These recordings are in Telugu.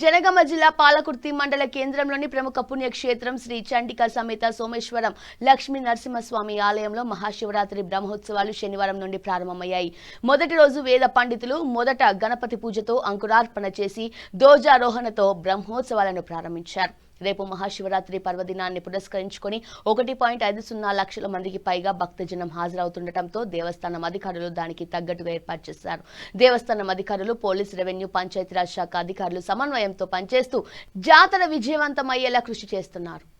జనగామ జిల్లా పాలకుర్తి మండల కేంద్రంలోని ప్రముఖ పుణ్యక్షేత్రం శ్రీ చండిక సమేత సోమేశ్వరం లక్ష్మీ నరసింహస్వామి ఆలయంలో మహాశివరాత్రి బ్రహ్మోత్సవాలు శనివారం నుండి ప్రారంభమయ్యాయి. మొదటి రోజు వేద పండితులు మొదట గణపతి పూజతో అంకురార్పణ చేసి ధ్వజారోహణతో బ్రహ్మోత్సవాలను ప్రారంభించారు. రేపు మహాశివరాత్రి పర్వదినాన్ని పురస్కరించుకొని ఒకటి పాయింట్ ఐదు సున్నా లక్షల మందికి పైగా భక్తజనం హాజరవుతుండటంతో దేవస్థానం అధికారులు దానికి తగ్గట్టుగా ఏర్పాటు చేశారు. దేవస్థానం అధికారులు పోలీస్ రెవెన్యూ పంచాయతీరాజ్ శాఖ అధికారులు సమన్వయంతో పనిచేస్తూ జాతర విజయవంతమయ్యేలా కృషి చేస్తున్నారు.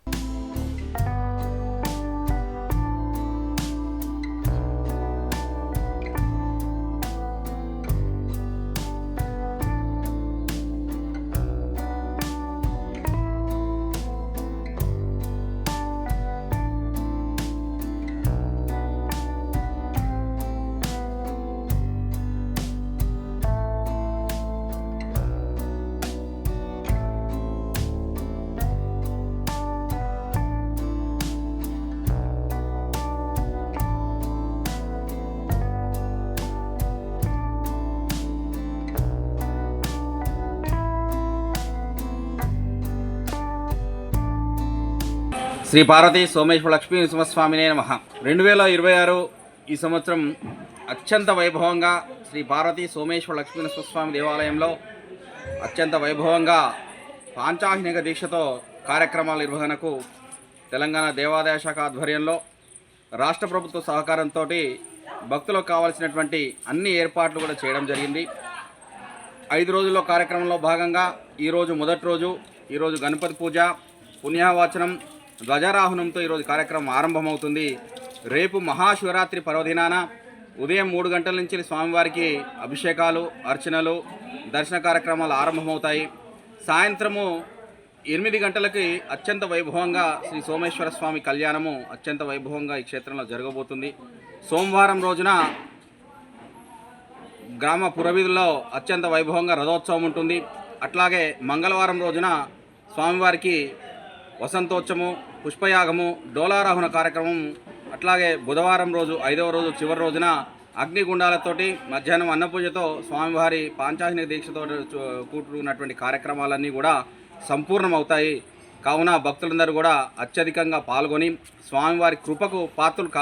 శ్రీ పార్వతి సోమేశ్వర లక్ష్మీ నృసింహస్వామినే నమ. రెండు వేల ఇరవై ఆరు ఈ సంవత్సరం అత్యంత వైభవంగా శ్రీ పార్వతి సోమేశ్వర లక్ష్మీ నృసింహస్వామి దేవాలయంలో అత్యంత వైభవంగా పాంచాహినిక దీక్షతో కార్యక్రమాల నిర్వహణకు తెలంగాణ దేవాదాయ శాఖ ఆధ్వర్యంలో రాష్ట్ర ప్రభుత్వ సహకారంతో భక్తులకు కావాల్సినటువంటి అన్ని ఏర్పాట్లు కూడా చేయడం జరిగింది. ఐదు రోజుల్లో కార్యక్రమంలో భాగంగా ఈరోజు మొదటి రోజు ఈరోజు గణపతి పూజ పుణ్యావాచనం ధ్వజారాహనంతో ఈరోజు కార్యక్రమం ఆరంభమవుతుంది. రేపు మహాశివరాత్రి పర్వదినాన ఉదయం మూడు గంటల నుంచి స్వామివారికి అభిషేకాలు అర్చనలు దర్శన కార్యక్రమాలు ఆరంభమవుతాయి. సాయంత్రము ఎనిమిది గంటలకి అత్యంత వైభవంగా శ్రీ సోమేశ్వర స్వామి కళ్యాణము అత్యంత వైభవంగా ఈ క్షేత్రంలో జరగబోతుంది. సోమవారం రోజున గ్రామ పురవీధుల్లో అత్యంత వైభవంగా రథోత్సవం ఉంటుంది. అట్లాగే మంగళవారం రోజున స్వామివారికి వసంతోత్సవం పుష్పయాగము డోలారాహున కార్యక్రమం అట్లాగే బుధవారం రోజు ఐదవ రోజు చివరి రోజున అగ్నిగుండాలతోటి మధ్యాహ్నం అన్నపూజతో స్వామివారి పాంచాహిని దీక్షతో కూటున్నటువంటి కూడుకున్నటువంటి కార్యక్రమాలన్నీ కూడా సంపూర్ణమవుతాయి. కావున భక్తులందరూ కూడా అత్యధికంగా పాల్గొని స్వామివారి కృపకు పాత్రలు